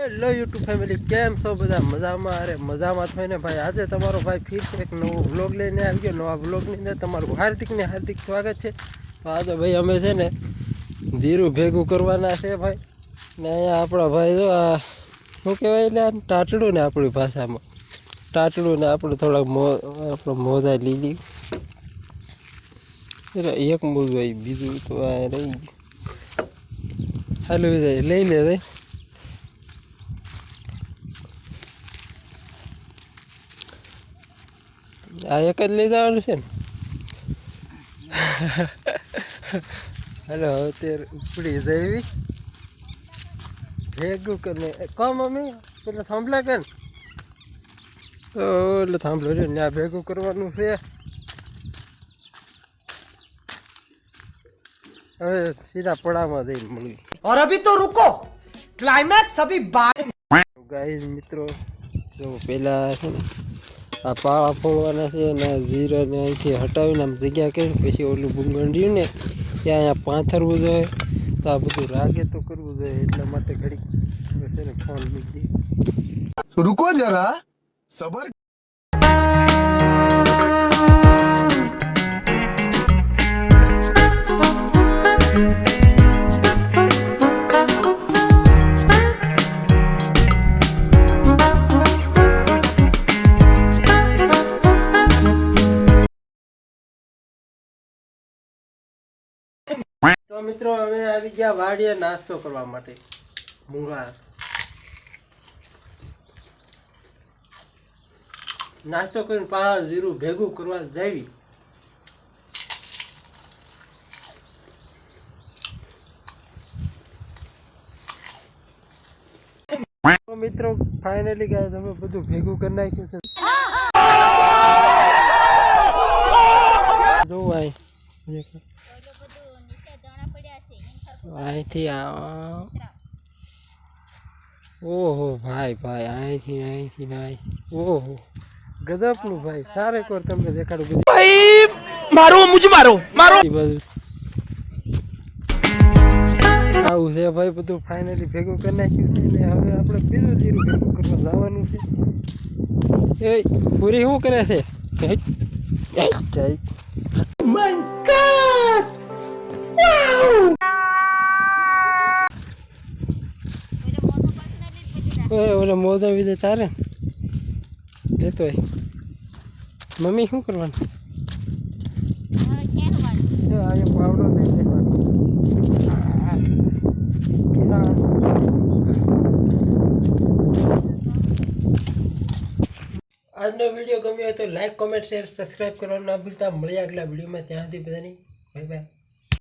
Hello YouTube family કેમ છો બધા? મજામાં? અરે, મજામાં થઈને ભાઈ. આજે તમારો ભાઈ ફીર એક નવો વ્લોગ લઈને આવી ગયો. નવા વ્લોગની અંદર તમારું હાર્દિકને હાર્દિક સ્વાગત છે. તો આજે ભાઈ અમે છે ને જીરું ભેગું કરવાના છે ભાઈ. ને અહીંયા આપણા ભાઈ જો આ, શું કહેવાય એટલે આ ટાટડું ને આપણી ભાષામાં. ટાટડું ને આપણે થોડાક મો, આપણો મોજા લીલી. એટલે એક મોજું આવી, બીજું તો આ રહી ગયું. હાલું વિજય, લઈ લે ભાઈ. આ એક જ લઈ જવાનું છે ને? હલો હવે તે ઉપડી જઈવી ભેગું કરીને. કહો મમ્મી? પેલા થાંભલા કે એટલે થાંભલો છે ને આ ભેગું કરવાનું છે. હવે સીધા પડામાં જઈને મળી. ઓર અભી તો રૂકો ક્લાઇમેક્સ અભી બાર ગાઈસ મિત્રો જો પેલા છે ને આ પાળા ફોડવાના છે અને જીરાને અહીંથી હટાવીને આમ જગ્યા કરી, પછી ઓલું ભૂંગણ રહ્યું ને ત્યાં અહીંયા પાથરવું જોઈએ. તો આ બધું રાગે તો કરવું જોઈએ, એટલા માટે ઘડી છે ને ફોન મૂકી રૂકો જરા, સબર તો મિત્રો અમે આવી ગયા વાડીએ નાસ્તો કરવા માટે. મૂંગા. નાસ્તો કરીને પાળા જીરું ભેગું કરવા જાવી. મિત્રો ફાઇનલી ગયા તમે બધું ભેગું કરી નાખ્યું છે. જો આય અહીંથી ઓહો ભાઈ ભાઈ અહીંથી અહીંથી અહીંથી. ઓહો ગજબનું ભાઈ સારે કોર તમને દેખાડું ભાઈ મારો મુજ મારો મારો. આવું છે ભાઈ બધું ફાઇનલી ભેગું કરી નાખ્યું છે ને હવે આપણે બીજું જીરું ભેગું કરવા જવાનું છે. એ પૂરી શું કરે છે? ઓય ઓલા મોજા વિજય તારે ને? લેતો હોય મમ્મી શું કરવાનું જો આ એક પાવડો લઈ લેવાનો કિસાન આજનો વીડિયો ગમ્યો હોય તો લાઈક કોમેન્ટ શેર સબસ્ક્રાઈબ કરવાનું ના ભૂલતા મળ્યા આગલા વિડીયોમાં ત્યાં સુધી બધાની બાય બાય